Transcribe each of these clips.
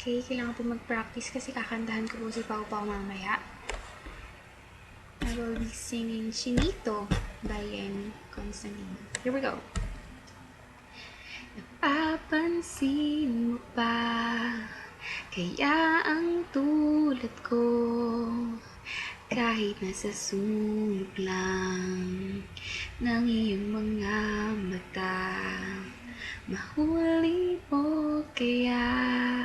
Okay, kailangan po mag-practice kasi kakantahan ko po si Pau Pau mamaya. I will be singing Chinito by Amy Constantino. Here we go. Napapansin mo pa Kaya ang tulad ko Kahit nasa sulok lang Ng iyong mga mata Mahuli mo kaya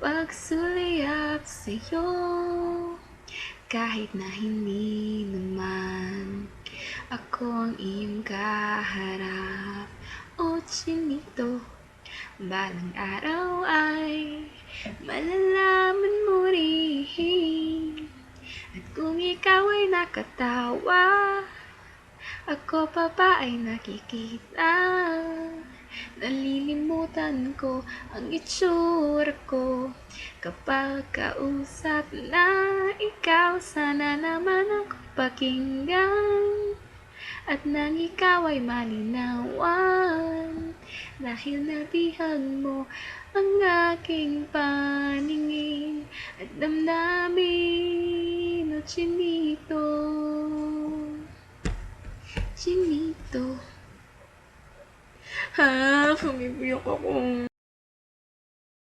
pagsuliyap sa'yo Kahit na hindi naman. Ako ang iyong kaharap O chinito. Balang araw ay Malalaman mo rin At kung ikaw ay nakatawa Ako pa ba ay nakikita Nalilimutan ko ang itsura ko. Kapag kausap na ikaw Sana naman ako pakinggan. At nang ikaw ay malinawan Dahil nabihag mo ang aking paningin At damdamin o chinito. Chinito 아, 숨이 부여가고.